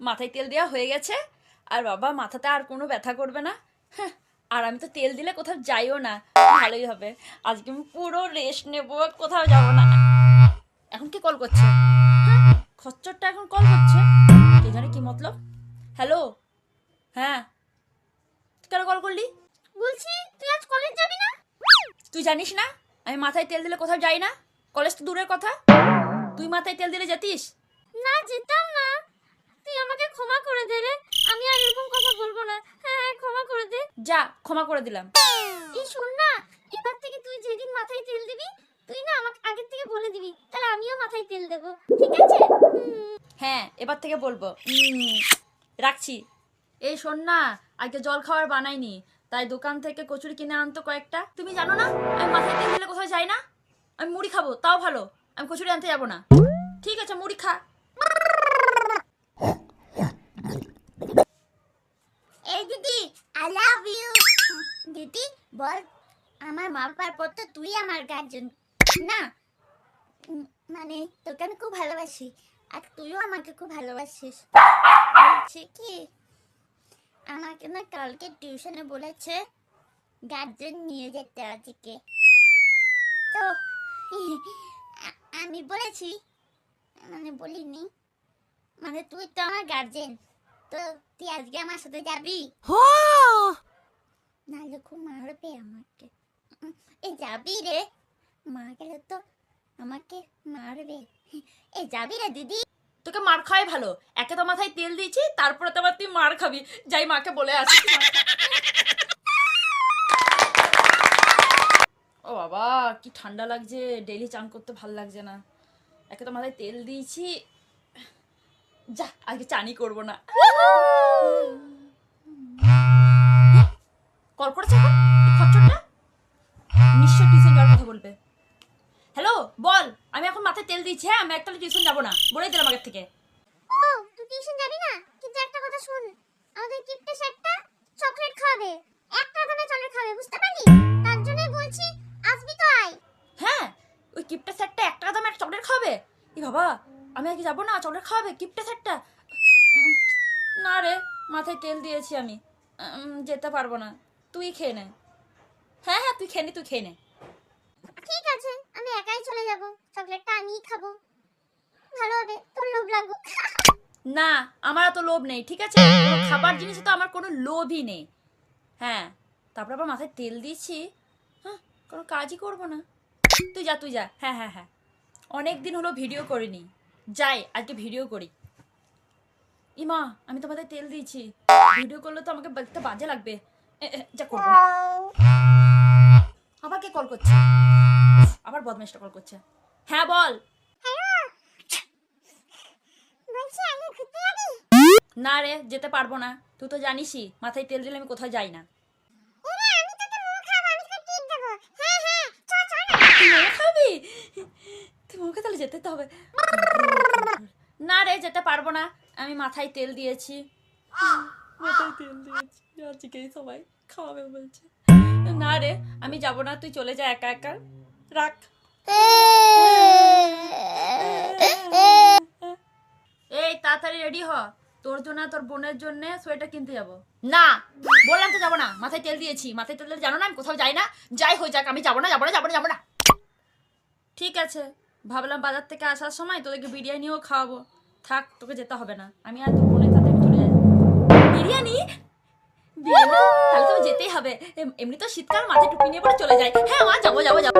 মাথায় তেল দেওয়া হয়ে গেছে। আর বাবা, মাথাতে আর কোনো ব্যথা করবে না। হ্যাঁ আর আমি তো তেল দিলে কোথাও যাইও না। ভালোই হবে। আজকে আমি পুরো রেস্ট নেব, কোথাও যাব না। এখন কি কল করছে? হ্যাঁ খচ্চরটা এখন কল করছে। কে জানে কি মতলব? হ্যালো হ্যাঁ। কেন কল করলি? বলছি, তুই আজ কলেজ যাবি না? তুই জানিস না, আমি মাথায় তেল দিলে কোথাও যাই না? কলেজ তো দূরের কথা। তুই মাথায় তেল দিলে যেতিস? না, যেতাম না তুই আমাকে ক্ষমা করে দে রে আমি আর এরকম কথা বলব না হ্যাঁ ক্ষমা করে দে যা ক্ষমা করে দিলাম। এই শোন না এবার থেকে তুই যেদিন মাথায় তেল দিবি তুই না আমাকে আগের থেকে বলে দিবি তাহলে আমিও মাথায় তেল দেবো ঠিক আছে? হ্যাঁ এবার থেকে বলব। রাখছি। এই শোন না আজকে জল খাবার বানাইনি তাই দোকান থেকে কচুরি কিনে আনতো কয়েকটা। তুমি জানো না আমি মাথায় তেল দিলে কোথাও যাই না? আমি মুড়ি খাব তাও ভালো আমি কচুরি আনতে যাব না। ঠিক আছে মুড়ি খা এই দিদি আই লাভ ইউ দিদি, বল, আমার মা বাবার পর তো তুই আমার গার্জেন। না মানে তোকে আমি খুব ভালোবাসি, আর তুইও আমাকে খুব ভালোবাসিস। বলছি কি, আমাকে না কালকে টিউশনে বলেছে গার্জেন নিয়ে যেতে আজকে। তো আমি বলেছি মানে বলিনি মানে তুই তো আমার গার্জেন। তো তুই আজকে আমার সাথে যাবি? হো নাহলে খুব মারবে আমাকে। এই যাবি রে? মা গেলে তো আমাকে মারবে। এই যাবি রে দিদি? তোকে মার খাওয়াই ভালো। একে তো মাথায় তেল দিয়েছি তারপরে তো আবার তুই মার খাবি। যাই মাকে বলে আসি। ও বাবা কি ঠান্ডা লাগছে। ডেইলি চান করতে ভালো লাগছে না। একে তো মাথায় তেল দিয়েছি যা আজকে চানি করব না। কল করেছে এখন? খচ্চরটা? নিশ্চয় টিউশন যাওয়ার কথা বলবে। হ্যালো বল আমি এখন মাথায় তেল দিচ্ছি হ্যাঁ? আমি একটা টিউশন যাব না। বলেই দিলাম আগের থেকে। ও তুই টিউশন যাবি না? কিন্তু একটা কথা শুন আমাদের কিপটে স্যারটা চকলেট খাবে একটা দামে চকলেট খাবে বুঝতে পারলি? তার জন্যই বলছি আসবি তো আয়। হ্যাঁ ওই কিপটা স্যারটা একটা দামে একটা চকলেট খাওয়াবে? এই বাবা আমি আজকে যাব না চকলেট খাওয়াবে কিপটা উম, না রে মাথায় তেল দিয়েছি আমি। যেতে পারব না। তুই খেয়ে নে। হ্যাঁ হ্যাঁ তুই খেয়ে নে তুই খেয়ে নে। ঠিক আছে আমি একাই চলে যাব। চকলেটটা আমিই খাব। ভালো হবে তোর লোভ লাগুক। না আমার এত লোভ নেই ঠিক আছে? খাবার জিনিসে তো আমার কোনো লোভই নেই। হ্যাঁ তারপর আবার মাথায় তেল দিয়েছি। হ্যাঁ কোনো কাজই করব না। তুই যা তুই যা। হ্যাঁ হ্যাঁ হ্যাঁ। অনেক দিন হলো ভিডিও করিনি। যাই, আজকে ভিডিও করি। ইমা, আমি তোমাদের তেল দিয়েছি। ভিডিও করলে তো আমাকে দেখতে বাজে লাগবে। যা আবার কে কল করছে? আবার বদমেশটা কল করছে। হ্যাঁ বল। না রে, যেতে পারব না। তুই তো জানিসই, মাথায় তেল দিলে আমি কোথাও যাই না। খাব? তুই মোমোকে তাহলে যেতে হবে। না রে যেতে পারব না। আমি মাথায় তেল দিয়েছি। মাথায় তেল দিয়েছি। আজকেই সবাই খাওয়াবে বলছে। না রে আমি যাব না তুই চলে যা একা একা। রাখ। এই তাড়াতাড়ি রেডি হ। তোর জন্য তোর বোনের জন্য সোয়েটার কিনতে যাব। না বললাম তো যাব না। মাথায় তেল দিয়েছি। মাথায় তেল জানো না আমি কোথাও যাই না। যাই হয়ে যাক আমি যাব না যাব না যাব না যাব না। ঠিক আছে। ভাবলাম বাজার থেকে আসার সময় তোদেরকে বিরিয়ানিও খাওয়াবো। থাক তোকে যেতে হবে না। আমি আর তোর বোনের সাথে চলে যাই। বিরিয়ানি? বিরিয়ানি তাহলে তো যেতেই হবে। এমনি তো শীতকাল মাথায় টুপি নিয়ে পরে চলে যায় হ্যাঁ মা যাব যাব যাব।